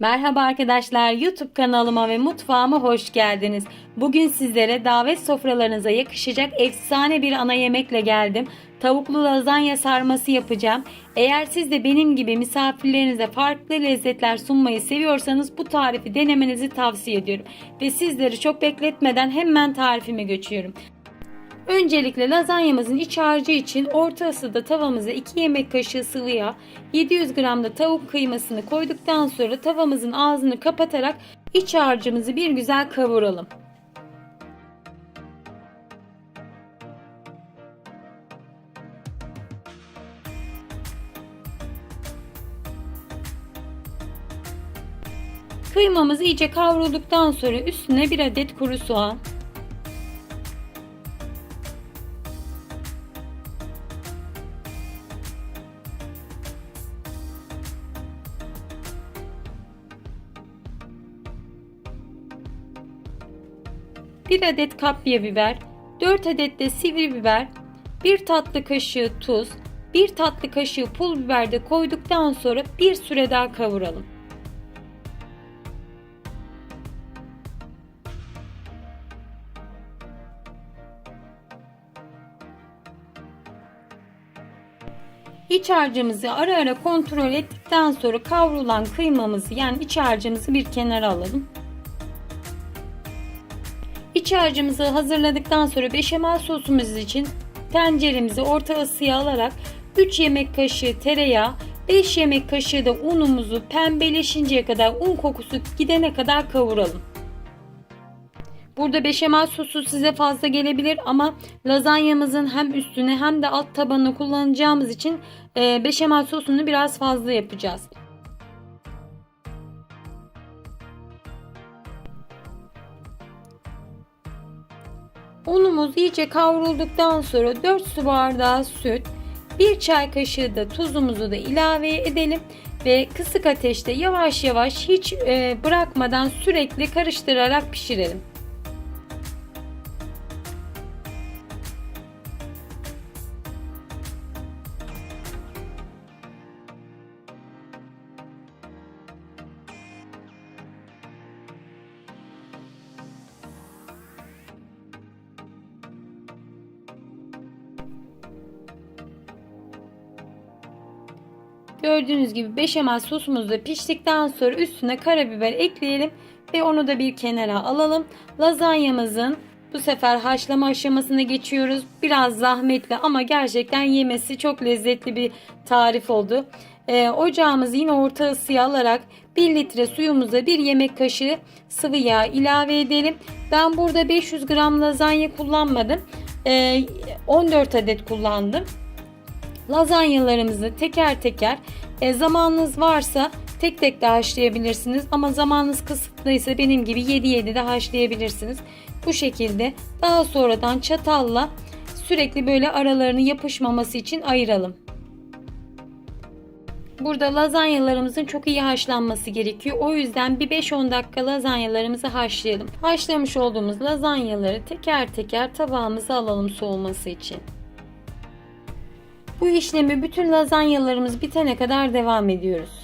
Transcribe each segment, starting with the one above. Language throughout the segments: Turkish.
Merhaba arkadaşlar, YouTube kanalıma ve mutfağıma hoş geldiniz. Bugün sizlere davet sofralarınıza yakışacak efsane bir ana yemekle geldim. Tavuklu lazanya sarması yapacağım. Eğer siz de benim gibi misafirlerinize farklı lezzetler sunmayı seviyorsanız bu tarifi denemenizi tavsiye ediyorum. Ve sizleri çok bekletmeden hemen tarifime geçiyorum. Öncelikle lazanyamızın iç harcı için orta ısıda tavamıza 2 yemek kaşığı sıvı yağ, 700 gram da tavuk kıymasını koyduktan sonra tavamızın ağzını kapatarak iç harcımızı bir güzel kavuralım. Kıymamız iyice kavrulduktan sonra üstüne bir adet kuru soğan, bir adet kapya biber, 4 adet de sivri biber, 1 tatlı kaşığı tuz, 1 tatlı kaşığı pul biber de koyduktan sonra bir süre daha kavuralım. İç harcımızı ara ara kontrol ettikten sonra kavrulan kıymamızı yani iç harcımızı bir kenara alalım. İç harcımızı hazırladıktan sonra beşamel sosumuz için tenceremizi orta ısıya alarak 3 yemek kaşığı tereyağı, 5 yemek kaşığı da unumuzu pembeleşinceye kadar un kokusu gidene kadar kavuralım. Burada beşamel sosu size fazla gelebilir ama lazanyamızın hem üstüne hem de alt tabanını kullanacağımız için e, beşamel sosunu biraz fazla yapacağız. Unumuz iyice kavrulduktan sonra 4 su bardağı süt, 1 çay kaşığı da tuzumuzu da ilave edelim ve kısık ateşte yavaş yavaş hiç e, bırakmadan sürekli karıştırarak pişirelim. Gördüğünüz gibi beşamel sosumuz da piştikten sonra üstüne karabiber ekleyelim ve onu da bir kenara alalım. Lazanyamızın bu sefer haşlama aşamasına geçiyoruz. Biraz zahmetli ama gerçekten yemesi çok lezzetli bir tarif oldu. Ee, ocağımızı yine orta ısıya alarak 1 litre suyumuza 1 yemek kaşığı sıvı yağ ilave edelim. Ben burada 500 gram lazanya kullanmadım. Ee, 14 adet kullandım. Lazanyalarımızı teker teker e, zamanınız varsa tek tek de haşlayabilirsiniz ama zamanınız kısıtlıysa benim gibi 7-7 de haşlayabilirsiniz. Bu şekilde daha sonradan çatalla sürekli böyle aralarını yapışmaması için ayıralım. Burada lazanyalarımızın çok iyi haşlanması gerekiyor. O yüzden bir 5-10 dakika lazanyalarımızı haşlayalım. Haşlamış olduğumuz lazanyaları teker teker tabağımıza alalım soğuması için. Bu işlemi bütün lazanyalarımız bitene kadar devam ediyoruz.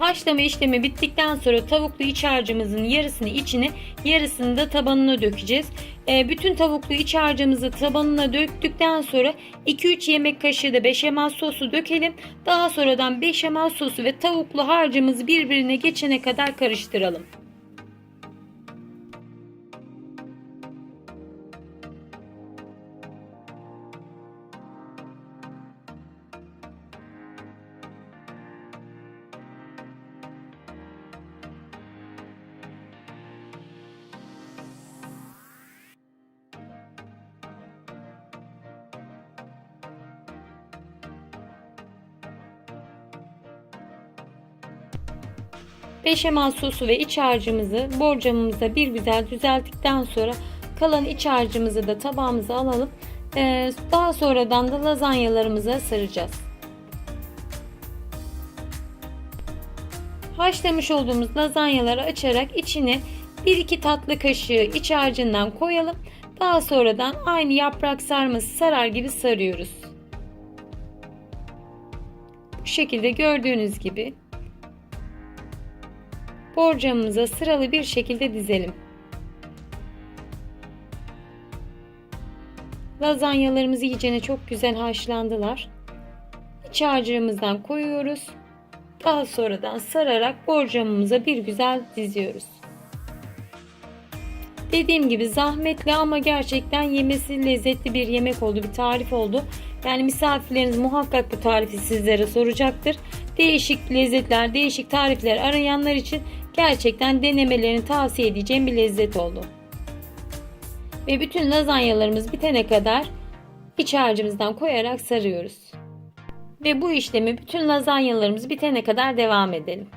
Haşlama işlemi bittikten sonra tavuklu iç harcımızın yarısını içine yarısını da tabanına dökeceğiz. E, bütün tavuklu iç harcımızı tabanına döktükten sonra 2-3 yemek kaşığı da beşamel sosu dökelim. Daha sonradan beşamel sosu ve tavuklu harcımızı birbirine geçene kadar karıştıralım. Beşamel sosu ve iç harcımızı borcamımıza bir güzel düzelttikten sonra kalan iç harcımızı da tabağımıza alalım. Ee, daha sonradan da lazanyalarımıza saracağız. Haşlamış olduğumuz lazanyaları açarak içine 1-2 tatlı kaşığı iç harcından koyalım. Daha sonradan aynı yaprak sarması sarar gibi sarıyoruz. Bu şekilde gördüğünüz gibi borcamımıza sıralı bir şekilde dizelim. Lazanyalarımız iyicene çok güzel haşlandılar. İç harcımızdan koyuyoruz. Daha sonradan sararak borcamımıza bir güzel diziyoruz. Dediğim gibi zahmetli ama gerçekten yemesi lezzetli bir yemek oldu, bir tarif oldu. Yani misafirleriniz muhakkak bu tarifi sizlere soracaktır. Değişik lezzetler, değişik tarifler arayanlar için gerçekten denemelerini tavsiye edeceğim bir lezzet oldu. Ve bütün lazanyalarımız bitene kadar iç harcımızdan koyarak sarıyoruz. Ve bu işlemi bütün lazanyalarımız bitene kadar devam edelim.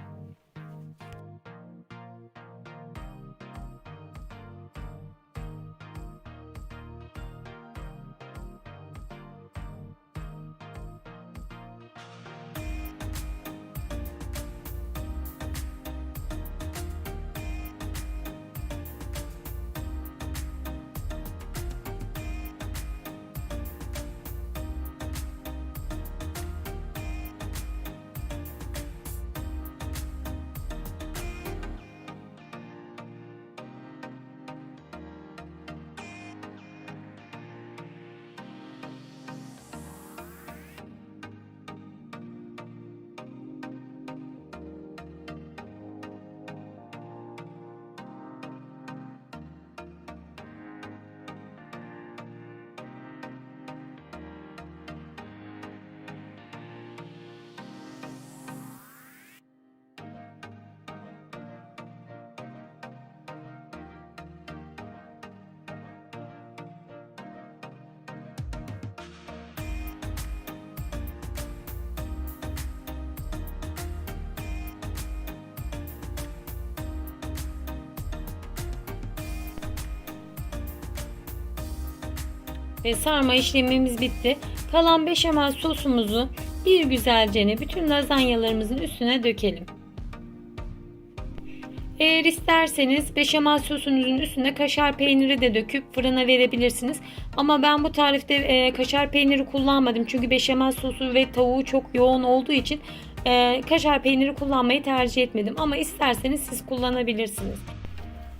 Ve sarma işlemimiz bitti. Kalan beşamel sosumuzu bir güzelce bütün lazanyalarımızın üstüne dökelim. Eğer isterseniz beşamel sosunuzun üstüne kaşar peyniri de döküp fırına verebilirsiniz. Ama ben bu tarifte e, kaşar peyniri kullanmadım. Çünkü beşamel sosu ve tavuğu çok yoğun olduğu için e, kaşar peyniri kullanmayı tercih etmedim. Ama isterseniz siz kullanabilirsiniz.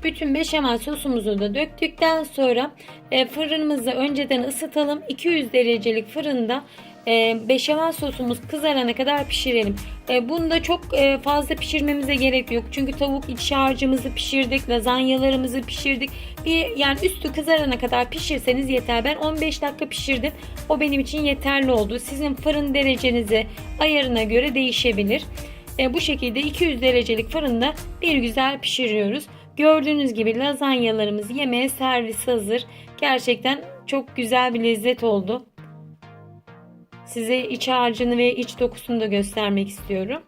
Bütün beşamel sosumuzu da döktükten sonra e, fırınımızı önceden ısıtalım. 200 derecelik fırında e, beşamel sosumuz kızarana kadar pişirelim. E, bunda çok e, fazla pişirmemize gerek yok. Çünkü tavuk iç harcımızı pişirdik, lazanyalarımızı pişirdik. Bir yani üstü kızarana kadar pişirseniz yeter. Ben 15 dakika pişirdim. O benim için yeterli oldu. Sizin fırın derecenize, ayarına göre değişebilir. E, bu şekilde 200 derecelik fırında bir güzel pişiriyoruz. Gördüğünüz gibi lazanyalarımız yemeğe servis hazır. Gerçekten çok güzel bir lezzet oldu. Size iç harcını ve iç dokusunu da göstermek istiyorum.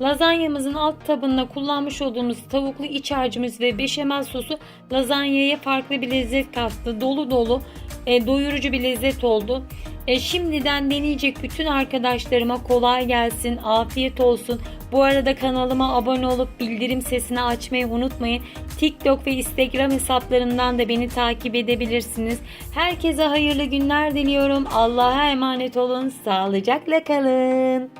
Lazanyamızın alt tabanına kullanmış olduğumuz tavuklu iç harcımız ve beşamel sosu lazanyaya farklı bir lezzet kattı. Dolu dolu, e, doyurucu bir lezzet oldu. E, şimdiden deneyecek bütün arkadaşlarıma kolay gelsin, afiyet olsun. Bu arada kanalıma abone olup bildirim sesini açmayı unutmayın. TikTok ve Instagram hesaplarından da beni takip edebilirsiniz. Herkese hayırlı günler diliyorum. Allah'a emanet olun. Sağlıcakla kalın.